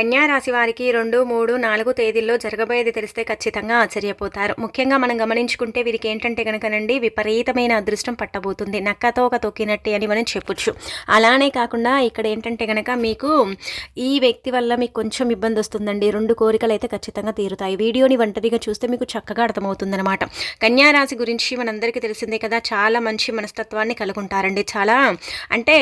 కన్యా రాశి వారికి రెండు మూడు నాలుగు తేదీల్లో జరగబోయేది తెలిస్తే ఖచ్చితంగా ఆశ్చర్యపోతారు. ముఖ్యంగా మనం గమనించుకుంటే వీరికి ఏంటంటే కనుకనండి విపరీతమైన అదృష్టం పట్టబోతుంది. నక్కతో ఒక తొక్కినట్టే అని మనం చెప్పొచ్చు. అలానే కాకుండా ఇక్కడ ఏంటంటే కనుక మీకు ఈ వ్యక్తి వల్ల మీకు కొంచెం ఇబ్బంది వస్తుందండి. రెండు కోరికలు అయితే ఖచ్చితంగా తీరుతాయి. వీడియోని ఒంటరిగా చూస్తే మీకు చక్కగా అర్థమవుతుందన్నమాట. కన్యా రాశి గురించి మనందరికీ తెలిసిందే కదా చాలా మంచి మనస్తత్వాన్ని కలుగుంటారండి. చాలా అంటే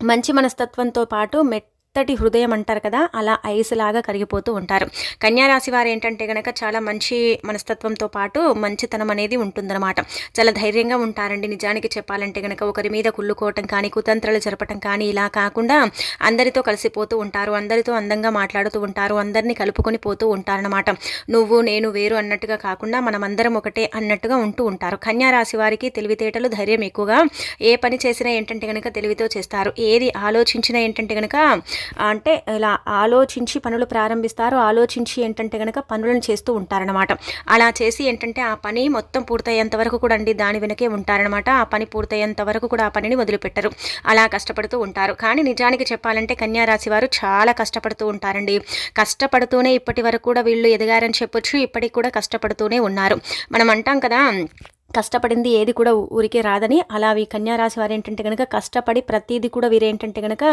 మంచి మనస్తత్వంతో పాటు మెట్ మెత్తటి హృదయం అంటారు కదా అలా ఐస్ లాగా కరిగిపోతూ ఉంటారు. కన్యారాశి వారు ఏంటంటే కనుక చాలా మంచి మనస్తత్వంతో పాటు మంచితనం అనేది ఉంటుందన్నమాట. చాలా ధైర్యంగా ఉంటారండి. నిజానికి చెప్పాలంటే కనుక ఒకరి మీద కుళ్ళుకోవటం కానీ కుతంత్రాలు జరపటం కానీ ఇలా కాకుండా అందరితో కలిసిపోతూ ఉంటారు. అందరితో అందంగా మాట్లాడుతూ ఉంటారు. అందరినీ కలుపుకొని పోతూ ఉంటారనమాట నువ్వు నేను వేరు అన్నట్టుగా కాకుండా మనం అందరం ఒకటే అన్నట్టుగా ఉంటూ ఉంటారు. కన్యారాశి వారికి తెలివితేటలు ధైర్యం ఎక్కువగా ఏ పని చేసినా ఏంటంటే కనుక తెలివితో చేస్తారు. ఏది ఆలోచించినా ఏంటంటే కనుక అంటే ఇలా ఆలోచించి పనులు ప్రారంభిస్తారు. ఆలోచించి ఏంటంటే కనుక పనులను చేస్తూ ఉంటారనమాట అలా చేసి ఏంటంటే ఆ పని మొత్తం పూర్తయ్యేంత వరకు కూడా అండి దాని వెనకే ఉంటారనమాట ఆ పని పూర్తయ్యేంత వరకు కూడా ఆ పనిని వదిలిపెట్టరు. అలా కష్టపడుతూ ఉంటారు. కానీ నిజానికి చెప్పాలంటే కన్యారాశి వారు చాలా కష్టపడుతూ ఉంటారండి. కష్టపడుతూనే ఇప్పటి వరకు కూడా వీళ్ళు ఎదిగారని చెప్పొచ్చు. ఇప్పటికి కూడా కష్టపడుతూనే ఉన్నారు. మనం అంటాం కదా కష్టపడింది ఏది కూడా ఊరికే రాదని. అలా ఈ కన్యారాశి వారు ఏంటంటే కనుక కష్టపడి ప్రతిదీ కూడా వీరు ఏంటంటే కనుక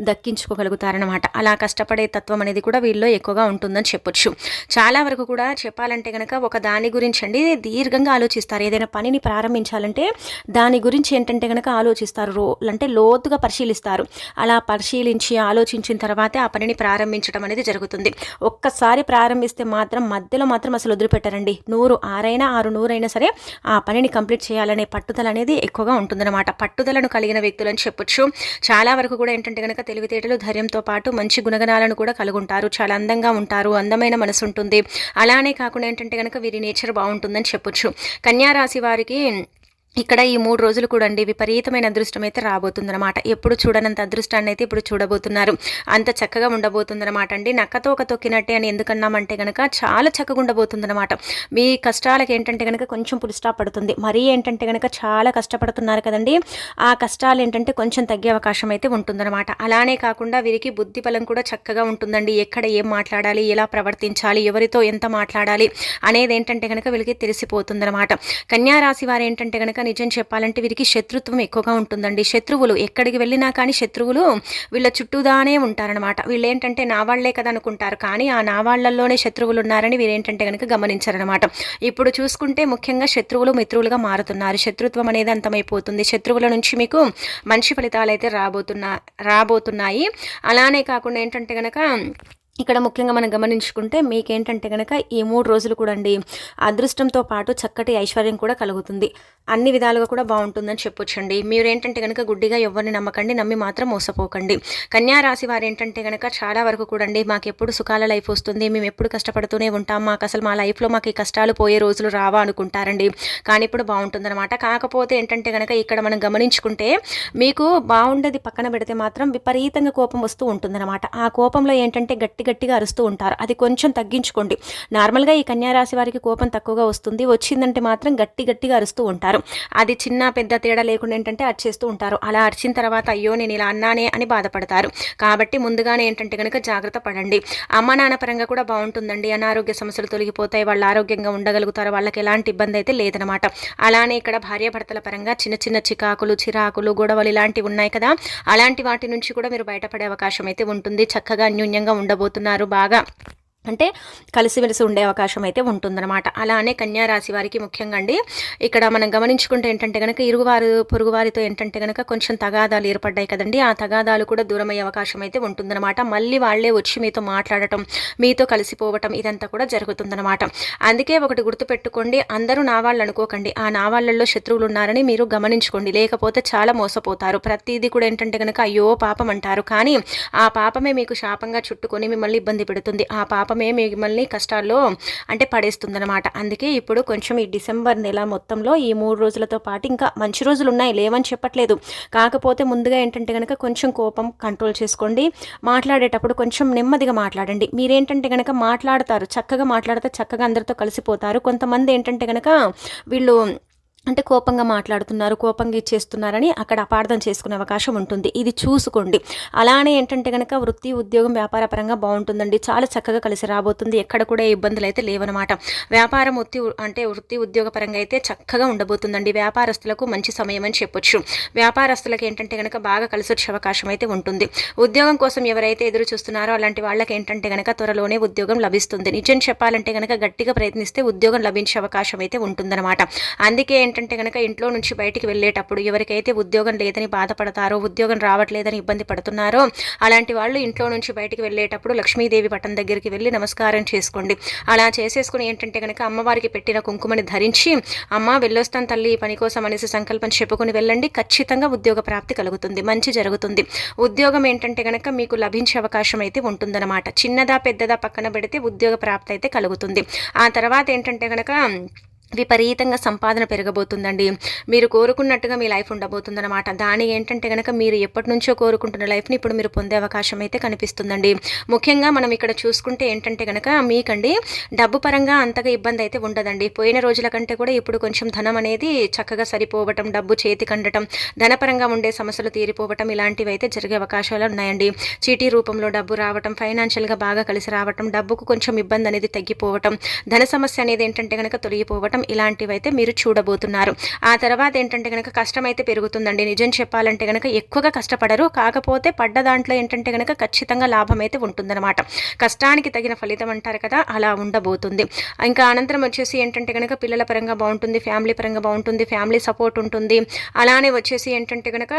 దక్కించుకోగలుగుతారనమాట అలా కష్టపడే తత్వం అనేది కూడా వీళ్ళలో ఎక్కువగా ఉంటుందని చెప్పొచ్చు. చాలా వరకు కూడా చెప్పాలంటే కనుక ఒక దాని గురించి అండి దీర్ఘంగా ఆలోచిస్తారు. ఏదైనా పనిని ప్రారంభించాలంటే దాని గురించి ఏంటంటే కనుక ఆలోచిస్తారు. రో అంటే లోతుగా పరిశీలిస్తారు. అలా పరిశీలించి ఆలోచించిన తర్వాతే ఆ పనిని ప్రారంభించడం అనేది జరుగుతుంది. ఒక్కసారి ప్రారంభిస్తే మాత్రం మధ్యలో మాత్రం అసలు వదిలిపెట్టారండి. నూరు ఆరైనా ఆరు నూరైనా సరే ఆ పనిని కంప్లీట్ చేయాలనే పట్టుదల అనేది ఎక్కువగా ఉంటుందన్నమాట. పట్టుదలను కలిగిన వ్యక్తులని చెప్పొచ్చు. చాలా వరకు కూడా ఏంటంటే కనుక తెలివితేటలు ధైర్యంతో పాటు మంచి గుణగణాలను కూడా కలుగుంటారు. చాలా అందంగా ఉంటారు. అందమైన మనసు ఉంటుంది. అలానే కాకుండా ఏంటంటే కనుక వీరి నేచర్ బాగుంటుందని చెప్పొచ్చు. కన్యారాశి వారికి ఇక్కడ ఈ మూడు రోజులు కూడా అండి విపరీతమైన అదృష్టం అయితే రాబోతుందన్నమాట. ఎప్పుడు చూడనంత అదృష్టాన్ని అయితే ఇప్పుడు చూడబోతున్నారు. అంత చక్కగా ఉండబోతుందన్నమాట అండి. నక్కతో ఒక తొక్కినట్టే అని ఎందుకన్నామంటే కనుక చాలా చక్కగా ఉండబోతుందన్నమాట. మీ కష్టాలకు ఏంటంటే కనుక కొంచెం పులిస్టాప్ పడుతుంది. మరీ ఏంటంటే కనుక చాలా కష్టపడుతున్నారు కదండి. ఆ కష్టాలు ఏంటంటే కొంచెం తగ్గే అవకాశం అయితే ఉంటుందన్నమాట. అలానే కాకుండా వీరికి బుద్ధి బలం కూడా చక్కగా ఉంటుందండి. ఎక్కడ ఏం మాట్లాడాలి? ఎలా ప్రవర్తించాలి? ఎవరితో ఎంత మాట్లాడాలి? అనేది ఏంటంటే కనుక వీళ్ళకి తెలిసిపోతుందన్నమాట. కన్యారాశి వారు ఏంటంటే కనుక నిజం చెప్పాలంటే వీరికి శత్రుత్వం ఎక్కువగా ఉంటుందండి. శత్రువులు ఎక్కడికి వెళ్ళినా కానీ శత్రువులు వీళ్ళ చుట్టూదానే ఉంటారనమాట వీళ్ళు ఏంటంటే నా వాళ్ళే కదా అనుకుంటారు. కానీ ఆ నా వాళ్ళల్లోనే శత్రువులు ఉన్నారని వీరేంటంటే కనుక గమనించారనమాట ఇప్పుడు చూసుకుంటే ముఖ్యంగా శత్రువులు మిత్రులుగా మారుతున్నారు. శత్రుత్వం అనేది అంతమైపోతుంది. శత్రువుల నుంచి మీకు మంచి ఫలితాలు అయితే రాబోతున్నా రాబోతున్నాయి. అలానే కాకుండా ఏంటంటే కనుక ఇక్కడ ముఖ్యంగా మనం గమనించుకుంటే మీకేంటంటే కనుక ఈ మూడు రోజులు కూడా అండి అదృష్టంతో పాటు చక్కటి ఐశ్వర్యం కూడా కలుగుతుంది. అన్ని విధాలుగా కూడా బాగుంటుందని చెప్పొచ్చండి. మీరు ఏంటంటే కనుక గుడ్డిగా ఎవరిని నమ్మకండి నమ్మి మాత్రం మోసపోకండి. కన్యా రాశి వారు ఏంటంటే కనుక చాలా వరకు కూడా అండి మాకు ఎప్పుడు సుఖాల లైఫ్ వస్తుంది మేము ఎప్పుడు కష్టపడుతూనే ఉంటాం మాకు అసలు మా లైఫ్లో మాకు ఈ కష్టాలు పోయే రోజులు రావా అనుకుంటారండి. కానీ ఇప్పుడు బాగుంటుందన్నమాట. కాకపోతే ఏంటంటే కనుక ఇక్కడ మనం గమనించుకుంటే మీకు బాగుండేది పక్కన పెడితే మాత్రం విపరీతంగా కోపం వస్తూ ఉంటుందన్నమాట. ఆ కోపంలో ఏంటంటే గట్టిగా గట్టిగా అరుస్తూ ఉంటారు. అది కొంచెం తగ్గించుకోండి. నార్మల్గా ఈ కన్యారాశి వారికి కోపం తక్కువగా వస్తుంది. వచ్చిందంటే మాత్రం గట్టి గట్టిగా అరుస్తూ ఉంటారు. అది చిన్న పెద్ద తేడా లేకుండా ఏంటంటే అరిచేస్తూ ఉంటారు. అలా అరిచిన తర్వాత అయ్యో నేను ఇలా అన్నానే అని బాధపడతారు. కాబట్టి ముందుగానే ఏంటంటే కనుక జాగ్రత్త పడండి. అమ్మ నాన్న పరంగా కూడా బాగుంటుందండి. అనారోగ్య సమస్యలు తొలగిపోతాయి. వాళ్ళు ఆరోగ్యంగా ఉండగలుగుతారు. వాళ్ళకి ఎలాంటి ఇబ్బంది అయితే లేదనమాట. అలానే ఇక్కడ భార్యాభర్తల పరంగా చిన్న చిన్న చికాకులు చిరాకులు గొడవలు ఇలాంటివి ఉన్నాయి కదా. అలాంటి వాటి నుంచి కూడా మీరు బయటపడే అవకాశం అయితే ఉంటుంది. చక్కగా అన్యూన్యంగా అవుతున్నారు బాగా. అంటే కలిసిమెలిసి ఉండే అవకాశం అయితే ఉంటుందన్నమాట. అలానే కన్యా రాశి వారికి ముఖ్యంగా అండి ఇక్కడ మనం గమనించుకుంటే ఏంటంటే కనుక ఇరుగువారు పొరుగువారితో ఏంటంటే కనుక కొంచెం తగాదాలు ఏర్పడ్డాయి కదండి. ఆ తగాదాలు కూడా దూరమయ్యే అవకాశం అయితే ఉంటుందన్నమాట. మళ్ళీ వాళ్ళే వచ్చి మీతో మాట్లాడటం మీతో కలిసిపోవటం ఇదంతా కూడా జరుగుతుందన్నమాట. అందుకే ఒకటి గుర్తుపెట్టుకోండి అందరూ నా వాళ్ళు అనుకోకండి. ఆ నా వాళ్ళల్లో శత్రువులు ఉన్నారని మీరు గమనించుకోండి. లేకపోతే చాలా మోసపోతారు. ప్రతిదీ కూడా ఏంటంటే కనుక అయ్యో పాపం అంటారు. కానీ ఆ పాపమే మీకు శాపంగా చుట్టుకొని మిమ్మల్ని ఇబ్బంది పెడుతుంది. ఆ పాప పాపమే మిమ్మల్ని కష్టాల్లో అంటే పడేస్తుందనమాట అందుకే ఇప్పుడు కొంచెం ఈ డిసెంబర్ నెల మొత్తంలో ఈ మూడు రోజులతో పాటు ఇంకా మంచి రోజులు ఉన్నాయి లేవని చెప్పట్లేదు. కాకపోతే ముందుగా ఏంటంటే కనుక కొంచెం కోపం కంట్రోల్ చేసుకోండి. మాట్లాడేటప్పుడు కొంచెం నెమ్మదిగా మాట్లాడండి. మీరేంటంటే కనుక మాట్లాడతారు చక్కగా మాట్లాడితే చక్కగా అందరితో కలిసిపోతారు. కొంతమంది ఏంటంటే కనుక వీళ్ళు అంటే కోపంగా మాట్లాడుతున్నారు కోపంగా ఇచ్చేస్తున్నారని అక్కడ అపార్థం చేసుకునే అవకాశం ఉంటుంది. ఇది చూసుకోండి. అలానే ఏంటంటే కనుక వృత్తి ఉద్యోగం వ్యాపార పరంగా బాగుంటుందండి. చాలా చక్కగా కలిసి రాబోతుంది. ఎక్కడ కూడా ఇబ్బందులు అయితే లేవనమాట. వ్యాపారం వృత్తి అంటే వృత్తి ఉద్యోగ పరంగా అయితే చక్కగా ఉండబోతుందండి. వ్యాపారస్తులకు మంచి సమయం అని చెప్పొచ్చు. వ్యాపారస్తులకు ఏంటంటే కనుక బాగా కలిసి వచ్చే అవకాశం అయితే ఉంటుంది. ఉద్యోగం కోసం ఎవరైతే ఎదురు చూస్తున్నారో అలాంటి వాళ్ళకి ఏంటంటే కనుక త్వరలోనే ఉద్యోగం లభిస్తుంది. నిజం చెప్పాలంటే కనుక గట్టిగా ప్రయత్నిస్తే ఉద్యోగం లభించే అవకాశం అయితే ఉంటుందన్నమాట. అందుకే ఏంటంటే కనుక ఇంట్లో నుంచి బయటికి వెళ్ళేటప్పుడు ఎవరికైతే ఉద్యోగం లేదని బాధపడతారో ఉద్యోగం రావట్లేదని ఇబ్బంది పడుతున్నారో అలాంటి వాళ్ళు ఇంట్లో నుంచి బయటికి వెళ్ళేటప్పుడు లక్ష్మీదేవి పట్టం దగ్గరికి వెళ్ళి నమస్కారం చేసుకోండి. అలా చేసేసుకుని ఏంటంటే కనుక అమ్మవారికి పెట్టిన కుంకుమని ధరించి అమ్మ వెళ్ళొస్తాను తల్లి పని కోసం అనేసి సంకల్పం చెప్పుకొని వెళ్ళండి. ఖచ్చితంగా ఉద్యోగ ప్రాప్తి కలుగుతుంది మంచి జరుగుతుంది. ఉద్యోగం ఏంటంటే కనుక మీకు లభించే అవకాశం అయితే ఉంటుందన్నమాట. చిన్నదా పెద్దదా పక్కన పెడితే ఉద్యోగ ప్రాప్తి అయితే కలుగుతుంది. ఆ తర్వాత ఏంటంటే కనుక విపరీతంగా సంపాదన పెరగబోతుందండి. మీరు కోరుకున్నట్టుగా మీ లైఫ్ ఉండబోతుందన్నమాట. దాని ఏంటంటే కనుక మీరు ఎప్పటి నుంచో కోరుకుంటున్న లైఫ్ని ఇప్పుడు మీరు పొందే అవకాశం అయితే కనిపిస్తుందండి. ముఖ్యంగా మనం ఇక్కడ చూసుకుంటే ఏంటంటే కనుక మీకండి డబ్బు పరంగా అంతగా ఇబ్బంది అయితే ఉండదండి. పోయిన రోజుల కంటే కూడా ఇప్పుడు కొంచెం ధనం అనేది చక్కగా సరిపోవటం డబ్బు చేతి కండటం ధనపరంగా ఉండే సమస్యలు తీరిపోవటం ఇలాంటివి అయితే జరిగే అవకాశాలు ఉన్నాయండి. చీటీ రూపంలో డబ్బు రావటం ఫైనాన్షియల్గా బాగా కలిసి రావటం డబ్బుకు కొంచెం ఇబ్బంది అనేది తగ్గిపోవటం ధన సమస్య అనేది ఏంటంటే కనుక తొలగిపోవటం రావడం ఇలాంటివి అయితే మీరు చూడబోతున్నారు. ఆ తర్వాత ఏంటంటే కనుక కష్టం అయితే పెరుగుతుందండి. నిజం చెప్పాలంటే కనుక ఎక్కువగా కష్టపడరు. కాకపోతే పడ్డ దాంట్లో ఏంటంటే కనుక ఖచ్చితంగా లాభం అయితే ఉంటుందన్నమాట. కష్టానికి తగిన ఫలితం అంటారు కదా అలా ఉండబోతుంది. ఇంకా అనంతరం వచ్చేసి ఏంటంటే కనుక పిల్లల పరంగా బాగుంటుంది ఫ్యామిలీ పరంగా బాగుంటుంది ఫ్యామిలీ సపోర్ట్ ఉంటుంది. అలానే వచ్చేసి ఏంటంటే కనుక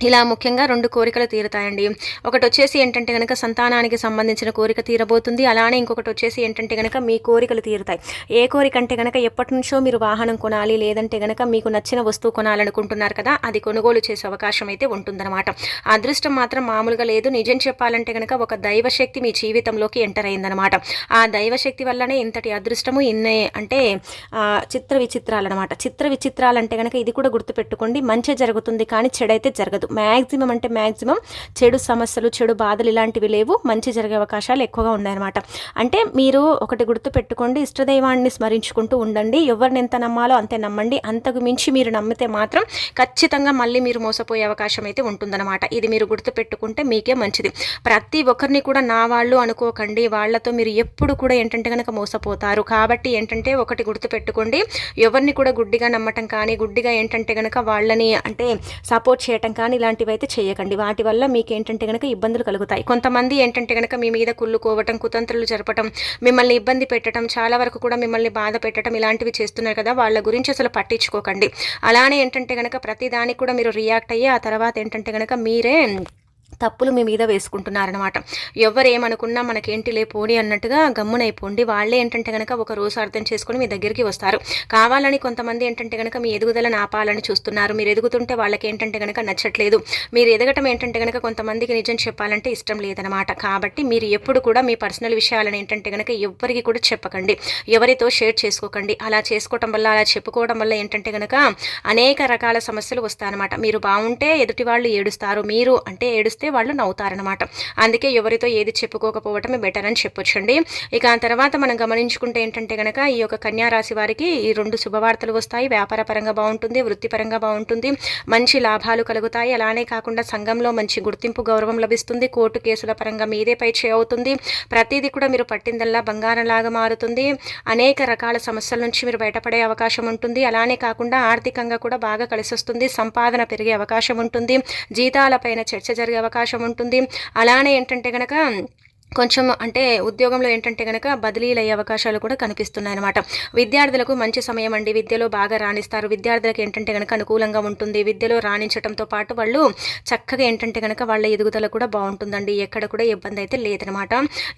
ఇలా ముఖ్యంగా రెండు కోరికలు తీరుతాయండి. ఒకటి వచ్చేసి ఏంటంటే కనుక సంతానానికి సంబంధించిన కోరిక తీరబోతుంది. అలానే ఇంకొకటి వచ్చేసి ఏంటంటే కనుక మీ కోరికలు తీరుతాయి. ఏ కోరిక అంటే కనుక ఎప్పటి నుంచో మీరు వాహనం కొనాలి లేదంటే కనుక మీకు నచ్చిన వస్తువు కొనాలనుకుంటున్నారు కదా అది కొనుగోలు చేసే అవకాశం అయితే ఉంటుందన్నమాట. అదృష్టం మాత్రం మామూలుగా లేదు. నిజం చెప్పాలంటే కనుక ఒక దైవశక్తి మీ జీవితంలోకి ఎంటర్ అయిందనమాట ఆ దైవశక్తి వల్లనే ఇంతటి అదృష్టము ఇన్నే అంటే చిత్ర విచిత్రాలు అనమాట చిత్ర విచిత్రాలు అంటే కనుక ఇది కూడా గుర్తుపెట్టుకోండి. మంచి జరుగుతుంది కానీ చెడైతే జరగదు. ఉండదు మ్యాక్సిమం అంటే మ్యాక్సిమం చెడు సమస్యలు చెడు బాధలు ఇలాంటివి లేవు. మంచి జరిగే అవకాశాలు ఎక్కువగా ఉన్నాయన్నమాట. అంటే మీరు ఒకటి గుర్తు పెట్టుకోండి ఇష్టదైవాన్ని స్మరించుకుంటూ ఉండండి. ఎవరిని ఎంత నమ్మాలో అంతే నమ్మండి. అంతకు మించి మీరు నమ్మితే మాత్రం ఖచ్చితంగా మళ్ళీ మీరు మోసపోయే అవకాశం అయితే ఉంటుందన్నమాట. ఇది మీరు గుర్తు పెట్టుకుంటే మీకే మంచిది. ప్రతి ఒక్కరిని కూడా నా వాళ్ళు అనుకోకండి. వాళ్ళతో మీరు ఎప్పుడు కూడా ఏంటంటే కనుక మోసపోతారు. కాబట్టి ఏంటంటే ఒకటి గుర్తు పెట్టుకోండి ఎవరిని కూడా గుడ్డిగా నమ్మటం కానీ గుడ్డిగా ఏంటంటే కనుక వాళ్ళని అంటే సపోర్ట్ చేయటం కానీ కానీ ఇలాంటివి అయితే చేయకండి. వాటి వల్ల మీకు ఏంటంటే కనుక ఇబ్బందులు కలుగుతాయి. కొంతమంది ఏంటంటే కనుక మీ మీద కుళ్ళుకోవటం కుతంత్రులు జరపటం మిమ్మల్ని ఇబ్బంది పెట్టడం చాలా వరకు కూడా మిమ్మల్ని బాధ పెట్టడం ఇలాంటివి చేస్తున్నారు కదా వాళ్ళ గురించి అసలు పట్టించుకోకండి. అలానే ఏంటంటే కనుక ప్రతిదానికి కూడా మీరు రియాక్ట్ అయ్యి ఆ తర్వాత ఏంటంటే కనుక మీరే తప్పులు మీ మీద వేసుకుంటున్నారనమాట ఎవరేమనుకున్నా ఏమనుకున్నా మనకేంటి లేపోని అన్నట్టుగా గమ్మునైపోండి. వాళ్ళే ఏంటంటే కనుక ఒక రోజు అర్థం చేసుకొని మీ దగ్గరికి వస్తారు. కావాలని కొంతమంది ఏంటంటే కనుక మీ ఎదుగుదలను ఆపాలని చూస్తున్నారు. మీరు ఎదుగుతుంటే వాళ్ళకి ఏంటంటే కనుక నచ్చట్లేదు. మీరు ఎదగటం ఏంటంటే కనుక కొంతమందికి నిజం చెప్పాలంటే ఇష్టం లేదనమాట కాబట్టి మీరు ఎప్పుడు కూడా మీ పర్సనల్ విషయాలను ఏంటంటే కనుక ఎవరికి కూడా చెప్పకండి. ఎవరితో షేర్ చేసుకోకండి. అలా చేసుకోవటం వల్ల అలా చెప్పుకోవడం వల్ల ఏంటంటే కనుక అనేక రకాల సమస్యలు వస్తాయన్నమాట. మీరు బాగుంటే ఎదుటి వాళ్ళు ఏడుస్తారు. మీరు అంటే ఏడుస్తే చెప్తే వాళ్ళు నవ్వుతారనమాట అందుకే ఎవరితో ఏది చెప్పుకోకపోవటమే బెటర్ అని చెప్పొచ్చండి. ఇక ఆ తర్వాత మనం గమనించుకుంటే ఏంటంటే కనుక ఈ యొక్క కన్యారాశి వారికి ఈ రెండు శుభవార్తలు వస్తాయి. వ్యాపార పరంగా బాగుంటుంది వృత్తిపరంగా బాగుంటుంది. మంచి లాభాలు కలుగుతాయి. అలానే కాకుండా సంఘంలో మంచి గుర్తింపు గౌరవం లభిస్తుంది. కోర్టు కేసుల పరంగా మీదే పై అవుతుంది. ప్రతిదీ కూడా మీరు పట్టిందల్లా బంగారంలాగా మారుతుంది. అనేక రకాల సమస్యల నుంచి మీరు బయటపడే అవకాశం ఉంటుంది. అలానే కాకుండా ఆర్థికంగా కూడా బాగా కలిసి వస్తుంది సంపాదన పెరిగే అవకాశం ఉంటుంది. జీతాలపైన చర్చ జరిగే అవకాశం ఉంటుంది. అలానే ఏంటంటే కనుక కొంచెం అంటే ఉద్యోగంలో ఏంటంటే కనుక బదిలీలు అయ్యే అవకాశాలు కూడా కనిపిస్తున్నాయి అనమాట విద్యార్థులకు మంచి సమయం అండి. విద్యలో బాగా రాణిస్తారు. విద్యార్థులకు ఏంటంటే కనుక అనుకూలంగా ఉంటుంది. విద్యలో రాణించడంతో పాటు వాళ్ళు చక్కగా ఏంటంటే కనుక వాళ్ళ ఎదుగుదల కూడా బాగుంటుందండి. ఎక్కడ కూడా ఇబ్బంది అయితే లేదనమాట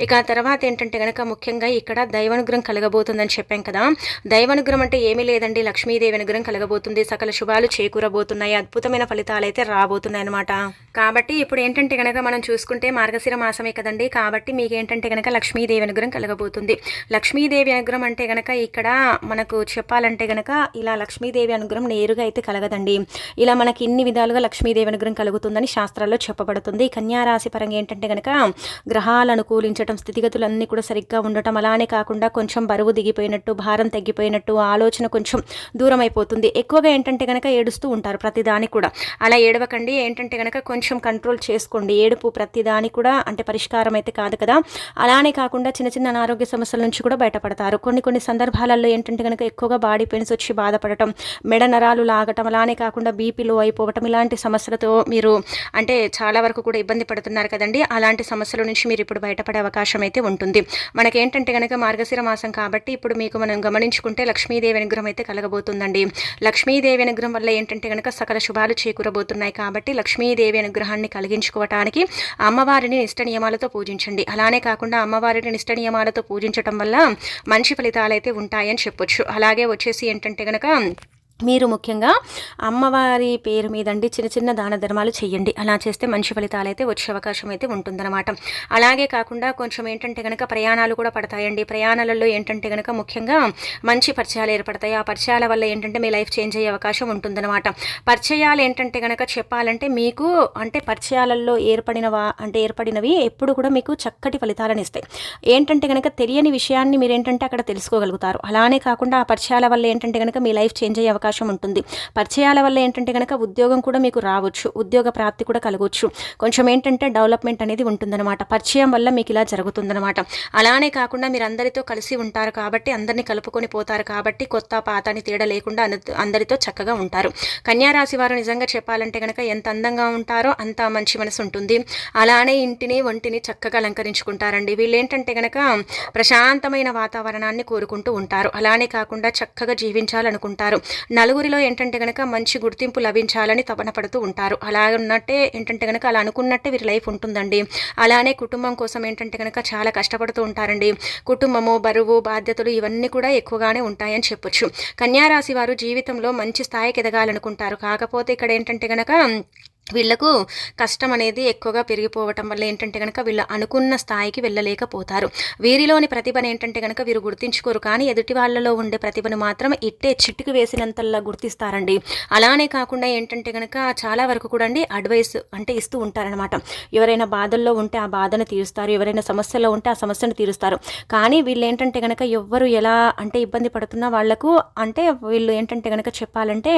ఇక తర్వాత ఏంటంటే కనుక ముఖ్యంగా ఇక్కడ దైవానుగ్రహం కలగబోతుందని చెప్పాం కదా. దైవానుగ్రహం అంటే ఏమీ లేదండి. లక్ష్మీదేవి అనుగ్రహం కలగబోతుంది. సకల శుభాలు చేకూరబోతున్నాయి. అద్భుతమైన ఫలితాలు అయితే రాబోతున్నాయి అనమాట కాబట్టి ఇప్పుడు ఏంటంటే కనుక మనం చూసుకుంటే మార్గశిర మాసమే కదండి. కాబట్టి కాబట్టి మీకు ఏంటంటే కనుక లక్ష్మీదేవి అనుగ్రహం కలగబోతుంది. లక్ష్మీదేవి అనుగ్రహం అంటే కనుక ఇక్కడ మనకు చెప్పాలంటే కనుక ఇలా లక్ష్మీదేవి అనుగ్రహం నేరుగా అయితే కలగదండి. ఇలా మనకి ఇన్ని విధాలుగా లక్ష్మీదేవి అనుగ్రహం కలుగుతుందని శాస్త్రాల్లో చెప్పబడుతుంది. కన్యారాశి పరంగా ఏంటంటే కనుక గ్రహాలు అనుకూలించడం స్థితిగతులన్నీ కూడా సరిగ్గా ఉండటం అలానే కాకుండా కొంచెం బరువు దిగిపోయినట్టు భారం తగ్గిపోయినట్టు ఆలోచన కొంచెం దూరం అయిపోతుంది ఎక్కువగా ఏంటంటే కనుక ఏడుస్తూ ఉంటారు ప్రతిదానికి కూడా. అలా ఏడవకండి. ఏంటంటే కనుక కొంచెం కంట్రోల్ చేసుకోండి. ఏడుపు ప్రతిదాని కూడా అంటే పరిష్కారం అయితే కాదు కదా. అలానే కాకుండా చిన్న చిన్న అనారోగ్య సమస్యల నుంచి కూడా బయటపడతారు. కొన్ని కొన్ని సందర్భాలలో ఏంటంటే కనుక ఎక్కువగా బాడీ పెయిన్స్ వచ్చి బాధపడటం మెడ నరాలు లాగటం అలానే కాకుండా బీపీలో అయిపోవటం ఇలాంటి సమస్యలతో మీరు అంటే చాలా వరకు కూడా ఇబ్బంది పడుతున్నారు కదండి. అలాంటి సమస్యల నుంచి మీరు ఇప్పుడు బయటపడే అవకాశం అయితే ఉంటుంది. మనకేంటంటే కనుక మార్గశిర మాసం కాబట్టి ఇప్పుడు మీకు మనం గమనించుకుంటే లక్ష్మీదేవి అనుగ్రహం అయితే కలగబోతుందండి. లక్ష్మీదేవి అనుగ్రహం వల్ల ఏంటంటే కనుక సకల శుభాలు చేకూరబోతున్నాయి కాబట్టి లక్ష్మీదేవి అనుగ్రహాన్ని కలిగించుకోవటానికి అమ్మవారిని ఇష్ట నియమాలతో పూజించండి. అలానే కాకుండా అమ్మవారిని నిష్ట నియమాలతో పూజించటం వల్ల మంచి ఫలితాలైతే ఉంటాయని చెప్పొచ్చు. అలాగే వచ్చేసి ఏంటంటే కనుక మీరు ముఖ్యంగా అమ్మవారి పేరు మీదండి చిన్న చిన్న దాన ధర్మాలు చేయండి అలా చేస్తే మంచి ఫలితాలు అయితే వచ్చే అవకాశం అయితే ఉంటుందన్నమాట. అలాగే కాకుండా కొంచెం ఏంటంటే కనుక ప్రయాణాలు కూడా పడతాయండి. ప్రయాణాలలో ఏంటంటే కనుక ముఖ్యంగా మంచి పరిచయాలు ఏర్పడతాయి. ఆ పరిచయాల వల్ల ఏంటంటే మీ లైఫ్ చేంజ్ అయ్యే అవకాశం ఉంటుందన్నమాట. పరిచయాలు ఏంటంటే కనుక చెప్పాలంటే మీకు అంటే పరిచయాలలో ఏర్పడిన అంటే ఏర్పడినవి ఎప్పుడు కూడా మీకు చక్కటి ఫలితాలను ఇస్తాయి. ఏంటంటే కనుక తెలియని విషయాన్ని మీరు ఏంటంటే అక్కడ తెలుసుకోగలుగుతారు. అలానే కాకుండా ఆ పరిచయాల వల్ల ఏంటంటే కనుక మీ లైఫ్ చేంజ్ అయ్యే అవకాశం అవకాశం ఉంటుంది. పరిచయాల వల్ల ఏంటంటే కనుక ఉద్యోగం కూడా మీకు రావచ్చు. ఉద్యోగ ప్రాప్తి కూడా కలగవచ్చు కొంచెం ఏంటంటే డెవలప్మెంట్ అనేది ఉంటుందన్నమాట. పరిచయం వల్ల మీకు ఇలా జరుగుతుందన్నమాట. అలానే కాకుండా మీరు అందరితో కలిసి ఉంటారు కాబట్టి అందరినీ కలుపుకొని పోతారు కాబట్టి కొత్త పాత అని తేడా లేకుండా అందరితో చక్కగా ఉంటారు. కన్యారాశి వారు నిజంగా చెప్పాలంటే కనుక ఎంత అందంగా ఉంటారో అంత మంచి మనసు ఉంటుంది. అలానే ఇంటిని ఒంటిని చక్కగా అలంకరించుకుంటారండి. వీళ్ళు ఏంటంటే కనుక ప్రశాంతమైన వాతావరణాన్ని కోరుకుంటూ ఉంటారు. అలానే కాకుండా చక్కగా జీవించాలనుకుంటారు. నలుగురిలో ఏంటంటే కనుక మంచి గుర్తింపు లభించాలని తపన పడుతూ ఉంటారు. అలా ఉన్నట్టే ఏంటంటే కనుక అలా అనుకున్నట్టే వీరి లైఫ్ ఉంటుందండి. అలానే కుటుంబం కోసం ఏంటంటే కనుక చాలా కష్టపడుతూ ఉంటారండి. కుటుంబము బరువు బాధ్యతలు ఇవన్నీ కూడా ఎక్కువగానే ఉంటాయని చెప్పొచ్చు. కన్యారాశి వారు జీవితంలో మంచి స్థాయికి ఎదగాలనుకుంటారు. కాకపోతే ఇక్కడ ఏంటంటే కనుక వీళ్ళకు కష్టం అనేది ఎక్కువగా పెరిగిపోవటం వల్ల ఏంటంటే కనుక వీళ్ళు అనుకున్న స్థాయికి వెళ్ళలేకపోతారు. వీరిలోని ప్రతిభను ఏంటంటే కనుక వీరు గుర్తించుకోరు. కానీ ఎదుటి వాళ్ళలో ఉండే ప్రతిభను మాత్రం ఇట్టే చిట్టుకు వేసినంతల్లా గుర్తిస్తారండి. అలానే కాకుండా ఏంటంటే కనుక చాలా వరకు కూడా అండి అడ్వైస్ అంటే ఇస్తూ ఉంటారనమాట ఎవరైనా బాధల్లో ఉంటే ఆ బాధను తీరుస్తారు. ఎవరైనా సమస్యలో ఉంటే ఆ సమస్యను తీరుస్తారు. కానీ వీళ్ళు ఏంటంటే కనుక ఎవ్వరు ఎలా అంటే ఇబ్బంది పడుతున్నా వాళ్ళకు అంటే వీళ్ళు ఏంటంటే కనుక చెప్పాలంటే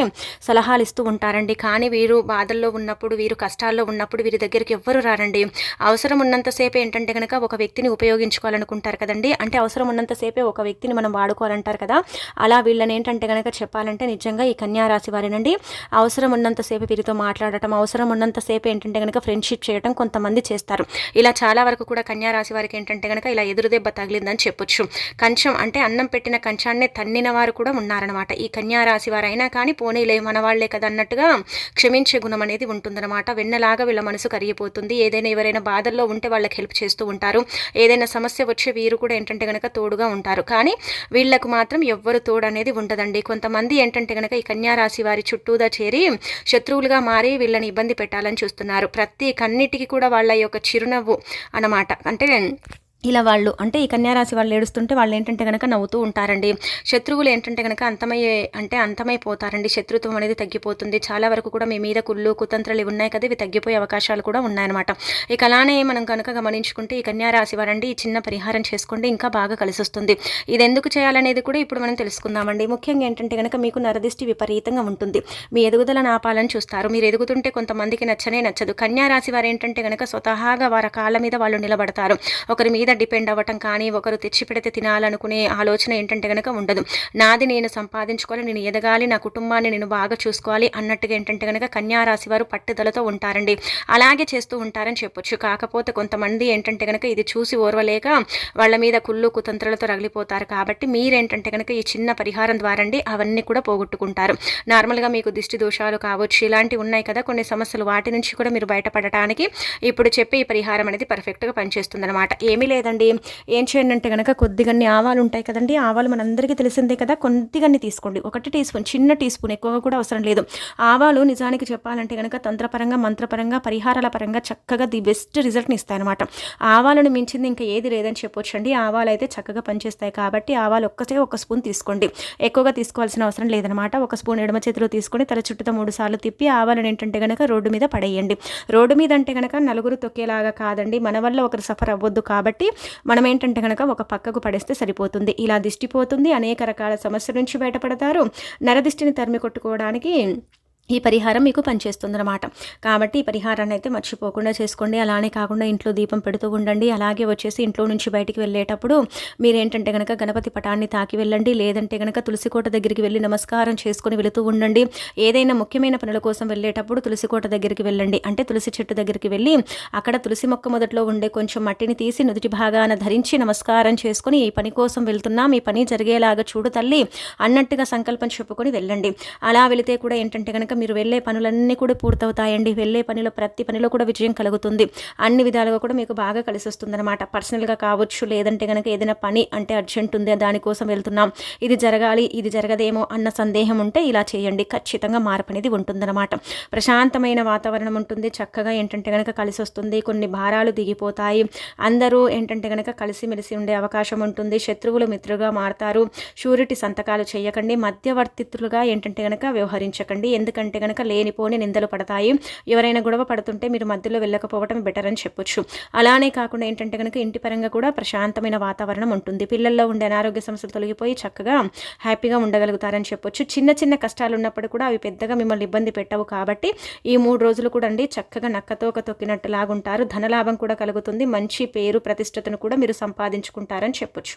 సలహాలు ఇస్తూ ఉంటారండి. కానీ వీరు బాధల్లో ఉన్న ఉన్నప్పుడు వీరు కష్టాల్లో ఉన్నప్పుడు వీరి దగ్గరికి ఎవ్వరు రారండి. అవసరం ఉన్నంతసేపు ఏంటంటే కనుక ఒక వ్యక్తిని ఉపయోగించుకోవాలనుకుంటారు కదండి. అంటే అవసరం ఉన్నంతసేపే ఒక వ్యక్తిని మనం వాడుకోవాలంటారు కదా. అలా వీళ్ళని ఏంటంటే కనుక చెప్పాలంటే నిజంగా ఈ కన్యారాశి వారినండి. అవసరం ఉన్నంతసేపు వీరితో మాట్లాడటం అవసరం ఉన్నంతసేపు ఏంటంటే కనుక ఫ్రెండ్షిప్ చేయడం కొంతమంది చేస్తారు. ఇలా చాలా వరకు కూడా కన్యారాశి వారికి ఏంటంటే కనుక ఇలా ఎదురుదెబ్బ తగిలిందని చెప్పొచ్చు. కంచం అంటే అన్నం పెట్టిన కంచాన్నే తన్నిన వారు కూడా ఉన్నారనమాట ఈ కన్యారాశి వారైనా కానీ పోనీలే మన వాళ్ళే కదా అన్నట్టుగా క్షమించే గుణం అనేది ఉంటుంది. ఉంటుందన్నమాట. వెన్నలాగా వీళ్ళ మనసు కరిగిపోతుంది. ఏదైనా ఎవరైనా బాధల్లో ఉంటే వాళ్ళకి హెల్ప్ చేస్తూ ఉంటారు. ఏదైనా సమస్య వచ్చే వీరు కూడా ఏంటంటే కనుక తోడుగా ఉంటారు. కానీ వీళ్ళకు మాత్రం ఎవ్వరు తోడు అనేది ఉండదండి. కొంతమంది ఏంటంటే కనుక ఈ కన్యారాశి వారి చుట్టూదా చేరి శత్రువులుగా మారి వీళ్ళని ఇబ్బంది పెట్టాలని చూస్తున్నారు. ప్రతి కన్నిటికి కూడా వాళ్ళ యొక్క చిరునవ్వు అన్నమాట. అంటే ఇలా వాళ్ళు అంటే ఈ కన్యారాశి వాళ్ళు ఏడుస్తుంటే వాళ్ళు ఏంటంటే కనుక నవ్వుతూ ఉంటారండి. శత్రువులు ఏంటంటే కనుక అంతమయ్యే అంటే అంతమైపోతారండి. శత్రుత్వం అనేది తగ్గిపోతుంది. చాలా వరకు కూడా మీ మీద కుళ్ళు కుతంత్రాలు ఇవి ఉన్నాయి కదా ఇవి తగ్గిపోయే అవకాశాలు కూడా ఉన్నాయన్నమాట. ఇక అలానే మనం కనుక గమనించుకుంటే ఈ కన్యారాశి వారండి ఈ చిన్న పరిహారం చేసుకోండి ఇంకా బాగా కలిసి వస్తుంది ఇది ఎందుకు చేయాలనేది కూడా ఇప్పుడు మనం తెలుసుకుందామండి. ముఖ్యంగా ఏంటంటే కనుక మీకు నరదిష్టి విపరీతంగా ఉంటుంది. మీ ఎదుగుదల నాపాలని చూస్తారు. మీరు ఎదుగుతుంటే కొంతమందికి నచ్చనే నచ్చదు. కన్యారాశి వారు ఏంటంటే కనుక స్వతహాగా వారి కాళ్ళ మీద వాళ్ళు నిలబడతారు. ఒకరి మీద మీద డిపెండ్ అవ్వటం కానీ ఒకరు తెచ్చి పెడితే తినాలనుకునే ఆలోచన ఏంటంటే కనుక ఉండదు. నాది నేను సంపాదించుకోవాలి నేను ఎదగాలి నా కుటుంబాన్ని నేను బాగా చూసుకోవాలి అన్నట్టుగా ఏంటంటే కనుక కన్యారాశి వారు పట్టుదలతో ఉంటారండి. అలాగే చేస్తూ ఉంటారని చెప్పొచ్చు. కాకపోతే కొంతమంది ఏంటంటే కనుక ఇది చూసి ఓర్వలేక వాళ్ళ మీద కుళ్ళు కుతంత్రాలతో రగిలిపోతారు. కాబట్టి మీరేంటంటే కనుక ఈ చిన్న పరిహారం ద్వారా అండి అవన్నీ కూడా పోగొట్టుకుంటారు. నార్మల్గా మీకు దిష్టి దోషాలు కావచ్చు ఇలాంటివి ఉన్నాయి కదా కొన్ని సమస్యలు వాటి నుంచి కూడా మీరు బయటపడటానికి ఇప్పుడు చెప్పే ఈ పరిహారం అనేది పర్ఫెక్ట్గా పనిచేస్తుంది అనమాట ఏమీ లేదండి. ఏం చేయండి అంటే కనుక కొద్దిగన్ని ఆవాలు ఉంటాయి కదండి. ఆవాలు మనందరికీ తెలిసిందే కదా. కొద్దిగన్ని తీసుకోండి. ఒకటి టీ స్పూన్ చిన్న టీ స్పూన్ ఎక్కువగా కూడా అవసరం లేదు. ఆవాలు నిజానికి చెప్పాలంటే కనుక తంత్రపరంగా మంత్రపరంగా పరిహారాల పరంగా చక్కగా ది బెస్ట్ రిజల్ట్ని ఇస్తాయన్నమాట. ఆవాలను మించింది ఇంకా ఏది లేదని చెప్పొచ్చు అండి ఆవాలు అయితే చక్కగా పనిచేస్తాయి కాబట్టి ఆవాలు ఒక్కసే ఒక స్పూన్ తీసుకోండి. ఎక్కువగా తీసుకోవాల్సిన అవసరం లేదనమాట ఒక స్పూన్ ఎడమ చేతిలో తీసుకొని తల చుట్టూతో మూడు సార్లు తిప్పి ఆవాలను ఏంటంటే కనుక రోడ్డు మీద పడేయండి. రోడ్డు మీద అంటే కనుక నలుగురు తొక్కేలాగా కాదండి. మన వల్ల ఒకరు సఫర్ అవ్వద్దు కాబట్టి మనం ఏంటంటే కనుక ఒక పక్కకు పడేస్తే సరిపోతుంది. ఇలా దిష్టిపోతుంది. అనేక రకాల సమస్యల నుంచి బయటపడతారు. నరదిష్టిని తరిమి కొట్టుకోవడానికి ఈ పరిహారం మీకు పనిచేస్తుందన్నమాట. కాబట్టి ఈ పరిహారాన్ని అయితే మర్చిపోకుండా చేసుకోండి. అలానే కాకుండా ఇంట్లో దీపం పెడుతూ ఉండండి. అలాగే వచ్చేసి ఇంట్లో నుంచి బయటికి వెళ్ళేటప్పుడు మీరేంటంటే కనుక గణపతి పటాన్ని తాకి వెళ్ళండి. లేదంటే కనుక తులసికోట దగ్గరికి వెళ్ళి నమస్కారం చేసుకొని వెళుతూ ఉండండి. ఏదైనా ముఖ్యమైన పనుల కోసం వెళ్ళేటప్పుడు తులసికోట దగ్గరికి వెళ్ళండి. అంటే తులసి చెట్టు దగ్గరికి వెళ్ళి అక్కడ తులసి మొక్క మొదట్లో ఉండే కొంచెం మట్టిని తీసి నుదుటి భాగాన ధరించి నమస్కారం చేసుకొని ఈ పని కోసం వెళ్తున్నాం. ఈ పని జరిగేలాగా చూడు తల్లి అన్నట్టుగా సంకల్పం చెప్పుకొని వెళ్ళండి. అలా వెళితే కూడా ఏంటంటే కనుక మీరు వెళ్ళే పనులన్నీ కూడా పూర్తవుతాయండి. వెళ్ళే పనిలో ప్రతి పనిలో కూడా విజయం కలుగుతుంది. అన్ని విధాలుగా కూడా మీకు బాగా కలిసి వస్తుందన్నమాట పర్సనల్గా కావచ్చు లేదంటే కనుక ఏదైనా పని అంటే అర్జెంట్ ఉంది దానికోసం వెళ్తున్నాం. ఇది జరగాలి ఇది జరగదేమో అన్న సందేహం ఉంటే ఇలా చేయండి. ఖచ్చితంగా మార్పు అనేది ఉంటుందన్నమాట. ప్రశాంతమైన వాతావరణం ఉంటుంది. చక్కగా ఏంటంటే కనుక కలిసి వస్తుంది కొన్ని భారాలు దిగిపోతాయి. అందరూ ఏంటంటే కనుక కలిసిమెలిసి ఉండే అవకాశం ఉంటుంది. శత్రువులు మిత్రులుగా మారుతారు. షూరిటీ సంతకాలు చేయకండి. మధ్యవర్తిత్తులుగా ఏంటంటే కనుక వ్యవహరించకండి. ఎందుకంటే అంటే కనుక లేనిపోని నిందలు పడతాయి. ఎవరైనా గొడవ పడుతుంటే మీరు మధ్యలో వెళ్ళకపోవడం బెటర్ అని చెప్పొచ్చు. అలానే కాకుండా ఏంటంటే కనుక ఇంటి పరంగా కూడా ప్రశాంతమైన వాతావరణం ఉంటుంది. పిల్లల్లో ఉండే అనారోగ్య సమస్యలు తొలగిపోయి చక్కగా హ్యాపీగా ఉండగలుగుతారని చెప్పొచ్చు. చిన్న చిన్న కష్టాలు ఉన్నప్పుడు కూడా అవి పెద్దగా మిమ్మల్ని ఇబ్బంది పెట్టవు కాబట్టి ఈ మూడు రోజులు కూడా అండి చక్కగా నక్కతోక తొక్కినట్టు లాగుంటారు ధనలాభం కూడా కలుగుతుంది. మంచి పేరు ప్రతిష్టతను కూడా మీరు సంపాదించుకుంటారని చెప్పొచ్చు.